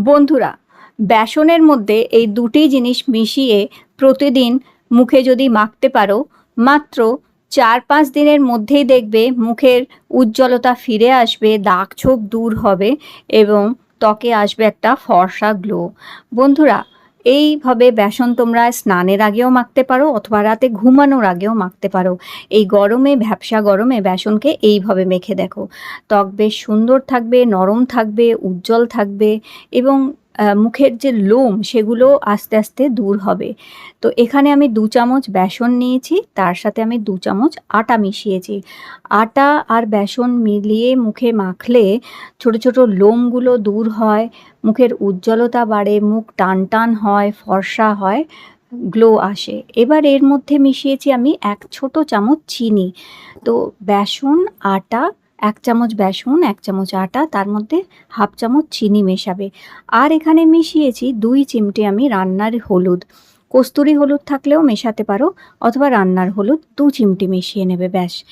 বন্ধুরা, বেসনের মধ্যে এই দুটি জিনিস মিশিয়ে প্রতিদিন মুখে যদি মাখতে পারো, মাত্র চার পাঁচ দিনের মধ্যেই দেখবে মুখের উজ্জ্বলতা ফিরে আসবে, দাগ ছোপ দূর হবে এবং ত্বকে আসবে একটা ফর্সা গ্লো বন্ধুরা এইভাবে বেসন তোমরা স্নানের আগেও মাখতে পারো অথবা রাতে ঘুমানোর আগেও মাখতে পারো। এই গরমে, ভ্যাবসা গরমে বেসনকে এইভাবে মেখে দেখো। ত্বক বেশ সুন্দর থাকবে, নরম থাকবে, উজ্জ্বল থাকবে এবং মুখের যে লোম সেগুলো আস্তে আস্তে দূর হবে। তো এখানে আমি দু চামচ বেসন নিয়েছি, তার সাথে আমি দু চামচ আটা মিশিয়েছি। আটা আর বেসন মিলিয়ে মুখে মাখলে ছোট ছোট লোমগুলো দূর হয়, মুখের উজ্জ্বলতা বাড়ে, মুখ টান টান হয়, ফর্সা হয় গ্লো আসে। এবার এর মধ্যে মিশিয়েছি আমি এক ছোট চামচ চিনি। তো বেসন, আটা এক চামচ বেসন, এক চামচ আটা, তার মধ্যে হাফ চামচ চিনি মেশাবে। আর এখানে মিশিয়েছি দুই চিমটে আমি রান্নার হলুদ। কস্তুরি হলুদ থাকলেও মেশাতে পারো, অথবা রান্নার হলুদ দু চিমটি মিশিয়ে নেবে, ব্যাস।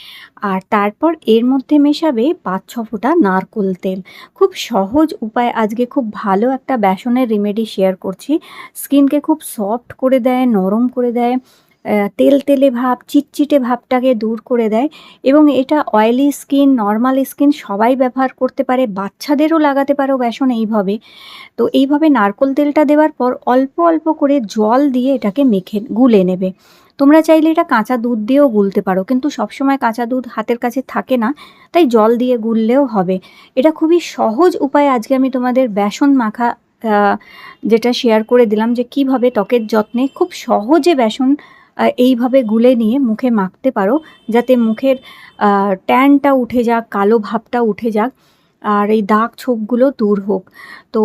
আর তারপর এর মধ্যে মেশাবে পাঁচ ছ ফোঁটা নারকোল তেল। খুব সহজ উপায়, আজকে খুব ভালো একটা বেসনের রেমেডি শেয়ার করছি। স্কিনকে খুব সফট করে দেয়, নরম করে দেয়। তেল তেলে ভাব, চিটচিটে ভাবটাকে দূর করে দেয় এবং এটা অয়েলি স্কিন নর্মাল স্কিন সবাই ব্যবহার করতে পারে, বাচ্চাদেরও লাগাতে পারো বেসন এইভাবে। তো এইভাবে নারকোল তেলটা দেওয়ার পর অল্প অল্প করে জল দিয়ে এটাকে মেখে, গুলে নেবে। তোমরা চাইলে এটা কাঁচা দুধ দিয়েও গুলতে পারো, কিন্তু সবসময় কাঁচা দুধ হাতের কাছে থাকে না, তাই জল দিয়ে গুললেও হবে। এটা খুবই সহজ উপায়, আজকে আমি তোমাদের বেসন মাখা যেটা শেয়ার করে দিলাম যে কীভাবে ত্বকের যত্নে খুব সহজে বেসন এইভাবে গুলে নিয়ে মুখে মাখতে পারো, যাতে মুখের ট্যানটা উঠে যাক, কালো ভাবটা উঠে যাক, আর এই দাগ ছোপগুলো দূর হোক। তো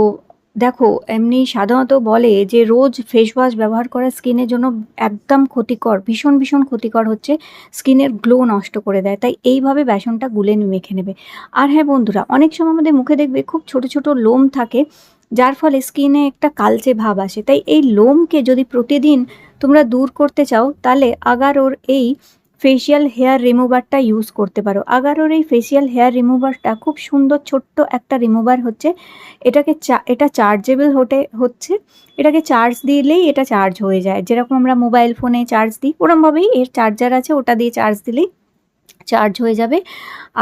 দেখো, এমনি সাধারণত বলে যে রোজ ফেস ওয়াশ ব্যবহার করা স্কিনের জন্য একদম ক্ষতিকর, ভীষণ ভীষণ ক্ষতিকর হচ্ছে স্কিনের গ্লো নষ্ট করে দেয়। তাই এইভাবে বেসনটা গুলে মেখে নেবে। আর হ্যাঁ বন্ধুরা, অনেক সময় আমাদের মুখে দেখবে খুব ছোট ছোট লোম থাকে, যার ফলে স্কিনে একটা কালচে ভাব আসে। তাই এই লোমকে যদি প্রতিদিন তোমরা দূর করতে চাও, তাহলে আগারোর এই ফেসিয়াল হেয়ার রিমুভারটা ইউজ করতে পারো। আগারোর এই ফেসিয়াল হেয়ার রিমুভারটা খুব সুন্দর ছোট্ট একটা রিমুভার হচ্ছে। এটাকে এটা চার্জেবল হতে, হচ্ছে। এটাকে চার্জ দিলেই এটা চার্জ হয়ে যায়। যেরকম আমরা মোবাইল ফোনে চার্জ দিই, ওরমভাবেই এর চার্জার আছে, ওটা দিয়ে চার্জ দিলেই চার্জ হয়ে যাবে।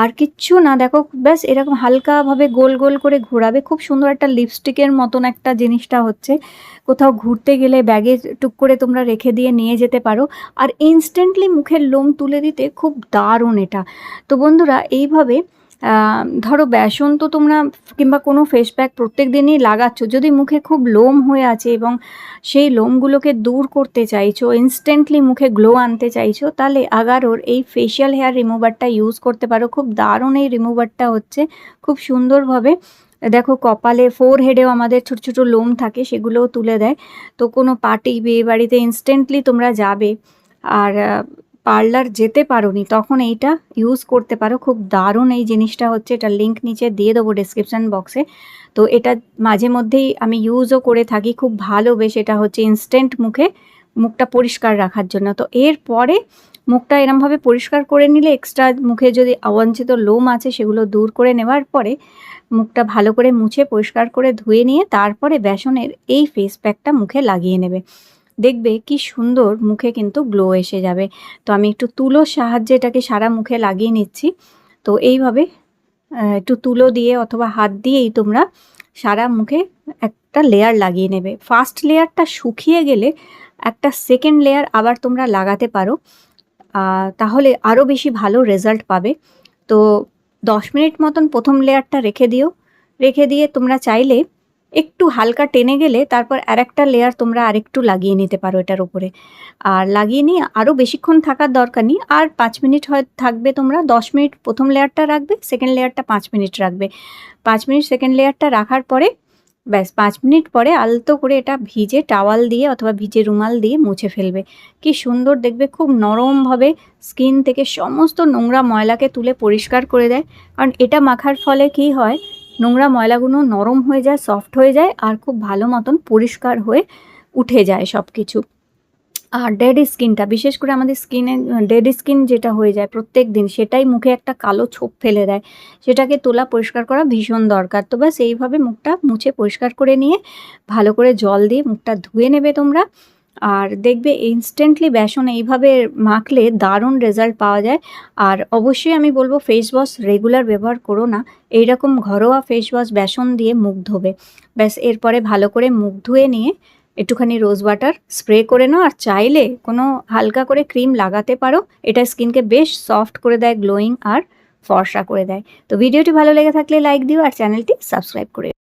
আর কিচ্ছু না, দেখো, ব্যাস এরকম হালকাভাবে গোল গোল করে ঘোরাবে। খুব সুন্দর একটা লিপস্টিকের মতন একটা জিনিসটা হচ্ছে। কোথাও ঘুরতে গেলে ব্যাগে টুক করে তোমরা রেখে দিয়ে নিয়ে যেতে পারো। আর ইনস্ট্যান্টলি মুখের লোম তুলে দিতে খুব দারুণ এটা। তো বন্ধুরা, এইভাবে ধরো বেসন তো তোমরা কিংবা কোনো ফেস প্যাক প্রত্যেক দিনই লাগাচ্ছ। যদি মুখে খুব লোম হয়ে আছে এবং সেই লোমগুলোকে দূর করতে চাইছো ইনস্ট্যান্টলি মুখে গ্লো আনতে চাইছো, তাহলে আগারোর এই ফেশিয়াল হেয়ার রিমুভারটা ইউজ করতে পারো। খুব দারুণ এই রিমুভারটা হচ্ছে। খুব সুন্দরভাবে দেখো কপালে ফোর হেডেও আমাদের ছোট ছোট লোম থাকে, সেগুলোও তুলে দেয়। তো কোনো পার্টি বিয়ে বাড়িতে ইনস্ট্যান্টলি তোমরা যাবে। আর পার্লার যেতে পারোনি, তখন এইটা ইউজ করতে পারো। খুব দারুণ এই জিনিসটা হচ্ছে, এটা লিঙ্ক নিচে দিয়ে দেবো ডিসক্রিপশান বক্সে তো এটা মাঝে মধ্যেই আমি ইউজও করে থাকি, খুব ভালো বেশ এটা হচ্ছে ইনস্ট্যান্ট মুখে, মুখটা পরিষ্কার রাখার জন্য। তো এরপরে মুখটা এরমভাবে পরিষ্কার করে নিলে এক্সট্রা মুখে যদি অবাঞ্ছিত লোম আছে, সেগুলো দূর করে নেওয়ার পরে মুখটা ভালো করে মুছে, পরিষ্কার করে ধুয়ে নিয়ে, তারপরে বেসনের এই ফেস প্যাকটা মুখে লাগিয়ে নেবে। দেখবে কি সুন্দর মুখে কিন্তু গ্লো এসে যাবে। তো আমি একটু তুলোর সাহায্যে এটাকে সারা মুখে লাগিয়ে নিচ্ছি। তো এইভাবে একটু তুলো দিয়ে অথবা হাত দিয়েই তোমরা সারা মুখে একটা লেয়ার লাগিয়ে নেবে। ফার্স্ট লেয়ারটা শুকিয়ে গেলে একটা সেকেন্ড লেয়ার আবার তোমরা লাগাতে পারো। তাহলে আরও বেশি ভালো রেজাল্ট পাবে। তো দশ মিনিট মতন প্রথম লেয়ারটা রেখে দিও। রেখে দিয়ে তোমরা চাইলে একটু হালকা টেনে গেলে তারপর আর একটা লেয়ার তোমরা আরেকটু লাগিয়ে নিতে পারো এটার উপরে। আর লাগিয়ে নিয়ে আরও বেশিক্ষণ থাকার দরকার নেই। আর পাঁচ মিনিট হয়, থাকবে তোমরা দশ মিনিট প্রথম লেয়ারটা রাখবে সেকেন্ড লেয়ারটা পাঁচ মিনিট রাখবে। পাঁচ মিনিট সেকেন্ড লেয়ারটা রাখার পরে, ব্যাস, পাঁচ মিনিট পরে আলতো করে এটা ভিজে টাওয়াল দিয়ে অথবা ভিজে রুমাল দিয়ে মুছে ফেলবে। কি সুন্দর দেখবে, খুব নরমভাবে স্কিন থেকে সমস্ত নোংরা ময়লাকে তুলে পরিষ্কার করে দেয়। কারণ এটা মাখার ফলে কি হয় নোংরা ময়লাগুলো নরম হয়ে যায় সফট হয়ে যায় আর খুব ভালো মতন পরিষ্কার হয়ে উঠে যায় সব কিছু আর ডেড স্কিনটা বিশেষ করে আমাদের স্কিনে ডেড স্কিন যেটা হয়ে যায় প্রত্যেক দিন, সেটাই মুখে একটা কালো ছোপ ফেলে দেয়। সেটাকে তোলা, পরিষ্কার করা ভীষণ দরকার। তো ব্যাস, এইভাবে মুখটা মুছে পরিষ্কার করে নিয়ে, ভালো করে জল দিয়ে মুখটা ধুয়ে নেবে তোমরা। আর দেখবে ইনস্ট্যান্টলি বেসন এইভাবে মাখলে দারুণ রেজাল্ট পাওয়া যায়। আর অবশ্যই আমি বলব ফেস ওয়াশ রেগুলার ব্যবহার করো না। এইরকম ঘরোয়া ফেস ওয়াশ বেসন দিয়ে মুখ ধোবে। ব্যাস, এরপরে ভালো করে মুখ ধুয়ে নিয়ে একটুখানি রোজ ওয়াটার স্প্রে করে নাও। আর চাইলে কোনো হালকা করে ক্রিম লাগাতে পারো। এটা স্কিনকে বেশ সফট করে দেয় গ্লোয়িং আর ফর্সা করে দেয়। তো ভিডিওটি ভালো লেগে থাকলে লাইক দিও আর চ্যানেলটি সাবস্ক্রাইব করে